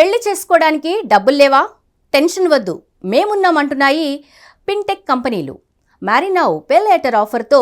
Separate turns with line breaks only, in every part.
పెళ్ళి చేసుకోవడానికి డబ్బులు లేవా? టెన్షన్ వద్దు. మేమున్నామంటున్నాయి ఫిన్టెక్ కంపెనీలు. మ్యారినావ్ పే ఆఫర్తో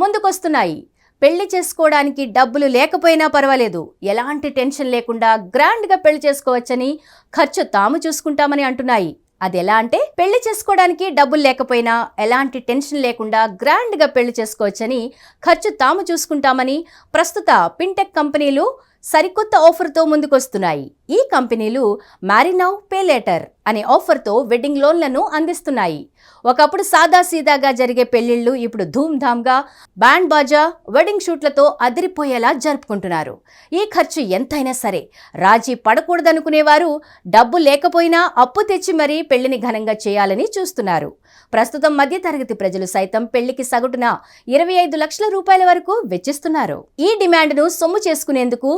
ముందుకొస్తున్నాయి. పెళ్ళి చేసుకోవడానికి డబ్బులు లేకపోయినా పర్వాలేదు. ఎలాంటి టెన్షన్ లేకుండా గ్రాండ్గా పెళ్ళి చేసుకోవచ్చని ఖర్చు తాము చూసుకుంటామని అంటున్నాయి. అది ఎలా అంటే పెళ్ళి చేసుకోవడానికి డబ్బులు లేకపోయినా ఎలాంటి టెన్షన్ లేకుండా గ్రాండ్గా పెళ్ళి చేసుకోవచ్చని ఖర్చు తాము చూసుకుంటామని ప్రస్తుత పిన్టెక్ కంపెనీలు సరికొత్త ఆఫర్తో ముందుకొస్తున్నాయి. ఈ కంపెనీలు మ్యారినౌ పేలేటర్ అనే ఆఫర్తో వెడ్డింగ్ లోన్లను అందిస్తున్నాయి. ఒకప్పుడు సాదా సీదాగా జరిగే పెళ్ళిళ్ళు ఇప్పుడు ధూమ్ధామ్గా బ్యాండ్ బాజా వెడ్డింగ్ షూట్లతో అదిరిపోయేలా జరుపుకుంటున్నారు. ఈ ఖర్చు ఎంతైనా సరే రాజీ పడకూడదనుకునేవారు డబ్బు లేకపోయినా అప్పు తెచ్చి మరీ పెళ్ళిని ఘనంగా చేయాలని చూస్తున్నారు. ప్రస్తుతం మధ్యతరగతి ప్రజలు సైతం పెళ్ళికి సగటున ఇరవై ఐదు లక్షల రూపాయల వరకు వెచ్చిస్తున్నారు. ఈ డిమాండ్ను సొమ్ము చేసుకునేందుకు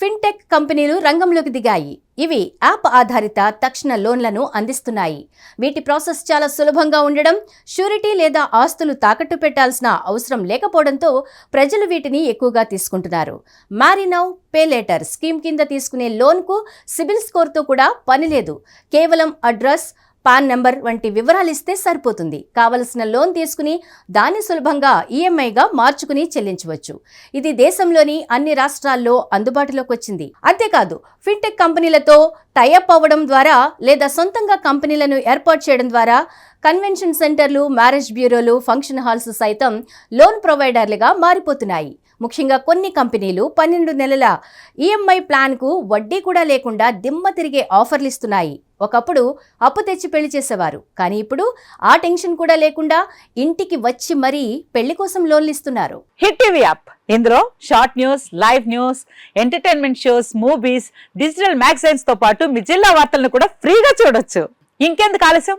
ఫిన్టెక్ కంపెనీలు రంగంలోకి దిగాయి. ఇవి యాప్ ఆధారిత తక్షణ లోన్లను అందిస్తున్నాయి. వీటి ప్రాసెస్ చాలా సులభంగా ఉండడం షూరిటీ లేదా ఆస్తులు తాకట్టు పెట్టాల్సిన అవసరం లేకపోవడంతో ప్రజలు వీటిని ఎక్కువగా తీసుకుంటున్నారు. మారినౌ పే లేటర్ స్కీమ్ కింద తీసుకునే లోన్కు సిబిల్ స్కోర్తో కూడా పని లేదు. కేవలం అడ్రస్ పాన్ నెంబర్ వంటి వివరాలు ఇస్తే సరిపోతుంది. కావలసిన లోన్ తీసుకుని దాన్ని సులభంగా ఈఎంఐగా మార్చుకుని చెల్లించవచ్చు. ఇది దేశంలోని అన్ని రాష్ట్రాల్లో అందుబాటులోకి వచ్చింది. అంతేకాదు ఫిన్టెక్ కంపెనీలతో టైఅప్ అవ్వడం ద్వారా లేదా సొంతంగా కంపెనీలను ఏర్పాటు చేయడం ద్వారా కన్వెన్షన్ సెంటర్లు మ్యారేజ్ బ్యూరోలు ఫంక్షన్ హాల్స్ సైతం లోన్ ప్రొవైడర్లుగా మారిపోతున్నాయి. ముఖ్యంగా కొన్ని కంపెనీలు పన్నెండు నెలల ఈఎంఐ ప్లాన్కు వడ్డీ కూడా లేకుండా దిమ్మ తిరిగే ఆఫర్లు ఇస్తున్నాయి. ఒకప్పుడు అప్పు తెచ్చి పెళ్ళి చేసేవారు. కానీ ఇప్పుడు ఆ టెన్షన్ కూడా లేకుండా ఇంటికి వచ్చి మరీ పెళ్ళి కోసం లోన్లు ఇస్తున్నారు.
Hit TV app. ఇందులో short news live news entertainment shows movies digital మ్యాగజైన్స్తో పాటు మీ జిల్లా వార్తలను కూడా ఫ్రీగా చూడొచ్చు. ఇంకెందుకు ఆలస్యం?